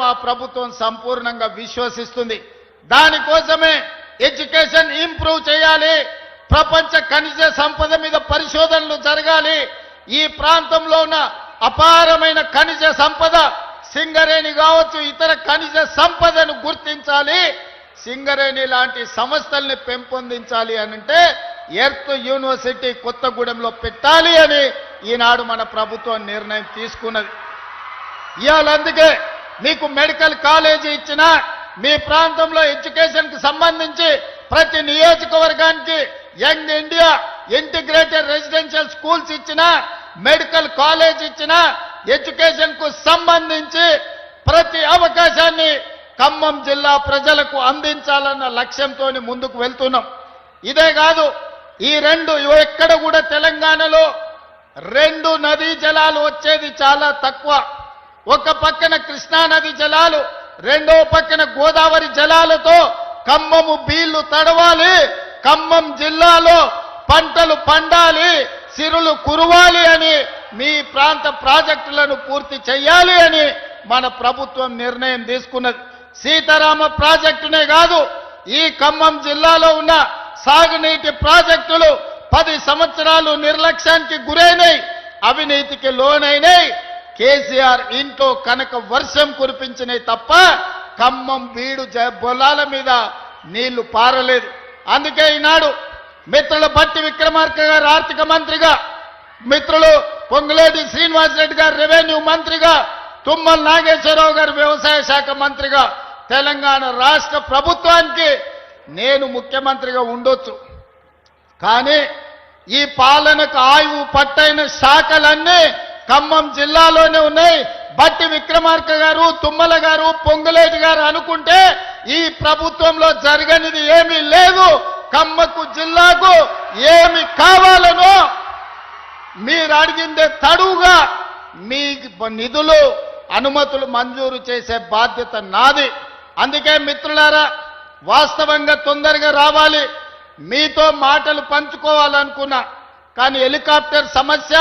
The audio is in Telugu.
ఆ ప్రభుత్వం సంపూర్ణంగా విశ్వసిస్తుంది. దానికోసమే ఎడ్యుకేషన్ ఇంప్రూవ్ చేయాలి. ప్రపంచ ఖనిజ సంపద మీద పరిశోధనలు జరగాలి. ఈ ప్రాంతంలో ఉన్న అపారమైన ఖనిజ సంపద సింగరేణి కావచ్చు ఇతర ఖనిజ సంపదను గుర్తించాలి. సింగరేణి లాంటి సంస్థల్ని పెంపొందించాలి అనంటే ఎర్త్ యూనివర్సిటీ కొత్తగూడెంలో పెట్టాలి అని ఈనాడు మన ప్రభుత్వం నిర్ణయం తీసుకున్నది. ఇవాళ అందుకే మీకు మెడికల్ కాలేజీ ఇచ్చిన మీ ప్రాంతంలో ఎడ్యుకేషన్కి సంబంధించి ప్రతి నియోజకవర్గానికి young India integrated residential schools ఇచ్చిన మెడికల్ కాలేజ్ ఇచ్చిన ఎడ్యుకేషన్కు సంబంధించి ప్రతి అవకాశాన్ని ఖమ్మం జిల్లా ప్రజలకు అందించాలన్న లక్ష్యంతో ముందుకు వెళ్తున్నాం. ఇదే కాదు ఈ రెండు ఎక్కడ కూడా తెలంగాణలో రెండు నదీ జలాలు వచ్చేది చాలా తక్కువ. ఒక పక్కన కృష్ణా నది జలాలు రెండో పక్కన గోదావరి జలాలతో ఖమ్మము బీళ్ళు తడవాలి ఖమ్మం జిల్లాలో పంటలు పండాలి సిరులు కురవాలి అని మీ ప్రాంత ప్రాజెక్టులను పూర్తి చేయాలి అని మన ప్రభుత్వం నిర్ణయం తీసుకున్నది. సీతారామ ప్రాజెక్టునే కాదు ఈ ఖమ్మం జిల్లాలో ఉన్న సాగునీటి ప్రాజెక్టులు పది సంవత్సరాలు నిర్లక్ష్యానికి గురైనాయి అవినీతికి లోనైనాయి. కేసీఆర్ ఇంట్లో కనుక వర్షం కురిపించినాయి తప్ప ఖమ్మం బీడు జ- పొలాల మీద నీళ్ళు పారలేదు. అందుకే ఈనాడు మిత్రుల బట్టి విక్రమార్క గారు ఆర్థిక మంత్రిగా మిత్రులు పొంగులేటి శ్రీనివాసరెడ్డి గారు రెవెన్యూ మంత్రిగా తుమ్మల నాగేశ్వరరావు గారు వ్యవసాయ శాఖ మంత్రిగా తెలంగాణ రాష్ట్ర ప్రభుత్వానికి నేను ముఖ్యమంత్రిగా ఉండొచ్చు. కానీ ఈ పాలనకు ఆయువు పట్టైన శాఖలన్నీ ఖమ్మం జిల్లాలోనే ఉన్నాయి. బట్టి విక్రమార్క గారు తుమ్మల గారు పొంగులేటి గారు అనుకుంటే ఈ ప్రభుత్వంలో జరగనిది ఏమీ లేదు. కమ్మకు జిల్లాకు ఏమి కావాలనో మీరు అడిగిందే తడువుగా మీ నిధులు అనుమతులు మంజూరు చేసే బాధ్యత నాది. అందుకే మిత్రులారా వాస్తవంగా తొందరగా రావాలి. మీతో మాటలు పంచుకోవాలనుకున్నా కానీ హెలికాప్టర్ సమస్య